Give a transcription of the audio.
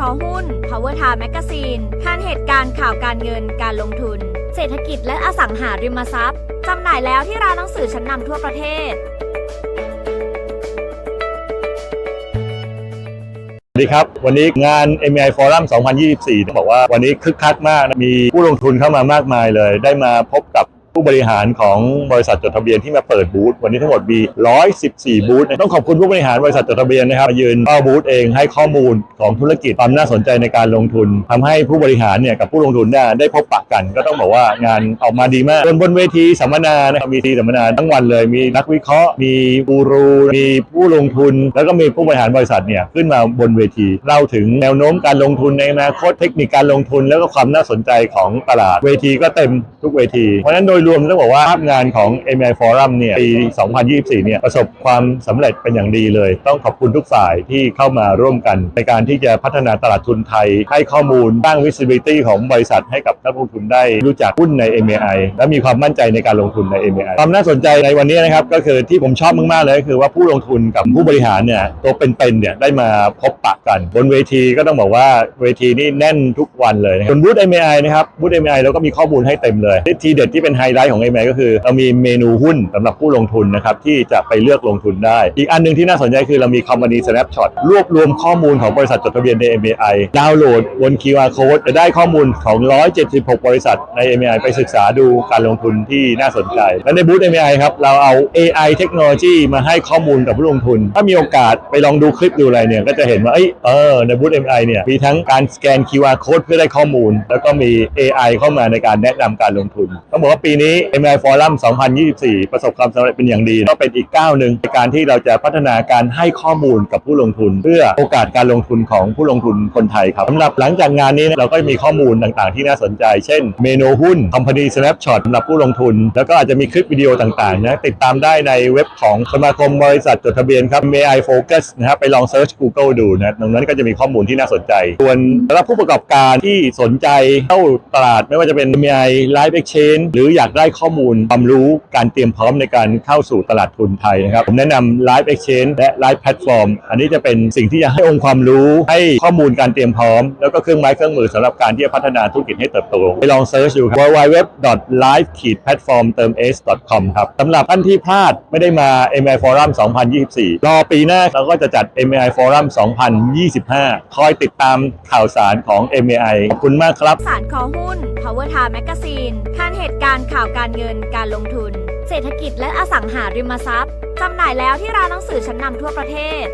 Power Time Magazine คันเหตุการณ์ข่าวการเงินการลงทุน เศรษฐกิจและอสังหาริมทรัพย์ จำหน่ายแล้วที่ร้านหนังสือชั้นนำทั่วประเทศ สวัสดีครับ วันนี้งาน MI Forum 2024ต้องบอกว่าวันนี้คึกคักมากนะมีผู้ลงทุนเข้ามามากมายเลย ได้มาพบกับ ผู้บริหารของบริษัทจดทะเบียนที่มาเปิดบูธวันนี้ทั้งหมดมี 114 บูธนะต้องขอบคุณผู้บริหารบริษัทจดทะเบียนนะครับยืนเฝ้าบูธเองให้ข้อมูลของธุรกิจความน่าสนใจในการลงทุนทำให้ผู้บริหารเนี่ยกับผู้ลงทุนเนี่ยได้พบปะกัน ก็ต้องบอกว่างานออกมาดีมากบนบนเวทีสัมมนานะครับมีทีสัมมนาทั้งวันเลยมีนักวิเคราะห์ มีกูรูมีผู้ลงทุน แล้วก็มีผู้บริหารบริษัทเนี่ยขึ้นมาบนเวทีเล่าถึงแนวโน้มการลงทุนในอนาคตเทคนิคการลงทุน แล้วก็ความน่าสนใจของตลาดเวทีก็เต็มทุกเวทีเพราะฉะนั้นโดยยรวมต้องบอกว่าภาพงานของ MI Forum เนี่ยปี 2024 เนี่ยประสบความสำเร็จเป็นอย่างดีเลย ต้องขอบคุณทุกฝ่ายที่เข้ามาร่วมกัน ในการที่จะพัฒนาตลาดทุนไทย ให้ข้อมูลสร้าง visibility ของบริษัทให้กับนักลงทุนได้รู้จักหุ้นใน MI และมีความมั่นใจในการลงทุนใน MI ความน่าสนใจในวันนี้นะครับก็คือที่ผมชอบมากๆเลยก็คือว่าผู้ลงทุนกับผู้บริหารเนี่ยตัวเป็นๆเนี่ยได้มาพบปะกัน บนเวทีก็ต้องบอกว่าเวทีนี่แน่นทุกวันเลยนบส่วนบูธ MI นะครับบูธ MAI เราก็มีข้อมูลให้เต็มเลยทีเด็ดที่เป็นไฮไลท์ของ MAI ก็คือ เรามีเมนูหุ้นสำหรับผู้ลงทุนนะครับที่จะไปเลือกลงทุนได้ อีกอันหนึ่งที่น่าสนใจคือเรามี Company Snapshot รวบรวมข้อมูลของบริษัทจดทะเบียนใน MAI ดาวน์โหลดบน QR Code จะได้ข้อมูลของ 176 บริษัทใน MAI ไปศึกษาดูการลงทุนที่น่าสนใจ และในบูธ MAI ครับเราเอา AI เทคโนโลยีมาให้ข้อมูลกับผู้ลงทุน ถ้ามีโอกาสไปลองดูคลิปดูอะไรเนี่ยก็จะเห็นว่าเออในบูธ MAI เนี่ยมีทั้งการสแกน QR Code เพื่อได้ข้อมูล แล้วก็มี AI เข้ามาในการแนะนำการลงทุนต้องบอกว่าปีนี้ MI Forum 2024 ประสบความสำเร็จเป็นอย่างดี ก็เป็นอีกก้าวหนึ่งในการที่เราจะพัฒนาการให้ข้อมูลกับผู้ลงทุน เพื่อโอกาสการลงทุนของผู้ลงทุนคนไทยครับสำหรับหลังจากงานนี้เราก็มีข้อมูลต่างๆ ที่น่าสนใจ เช่น เมนูหุ้น Company Snapshot สำหรับผู้ลงทุน แล้วก็อาจจะมีคลิปวิดีโอต่างๆนะติดตามได้ในเว็บของสมาคมบริษัทจดทะเบียนครับ MI Focus นะครับไปลองเซิร์ช Google ดูนะตรงนั้นก็จะมีข้อมูลที่น่าสนใจส่วนสำหรับผู้ประกอบการที่สนใจเข้าตลาดไม่ว่าจะเป็น MI Live Exchange หรืออยากได้ข้อมูลความรู้การเตรียมพร้อมในการเข้าสู่ตลาดทุนไทยนะครับ ผมแนะนำ Live Exchange และ Live Platform อันนี้จะเป็นสิ่งที่จะให้องค์ความรู้ให้ข้อมูลการเตรียมพร้อม แล้วก็เครื่องไม้เครื่องมือสำหรับการที่จะพัฒนาธุรกิจให้เติบโต ไปลองเซิร์ชดูครับ www.live-platform-s.com ครับสำหรับท่านที่พลาดไม่ได้มา MI Forum 2024 รอปีหน้าเราก็จะจัด MI Forum 2025 คอยติดตามข่าวสารของ MI ขอบคุณมากครับ สารคอหุ้น Power Time Magazine คันเหตุการณ์ข่าวการเงิน การลงทุน เศรษฐกิจและอสังหาริมทรัพย์จำหน่ายแล้วที่ร้านหนังสือชั้นนำทั่วประเทศ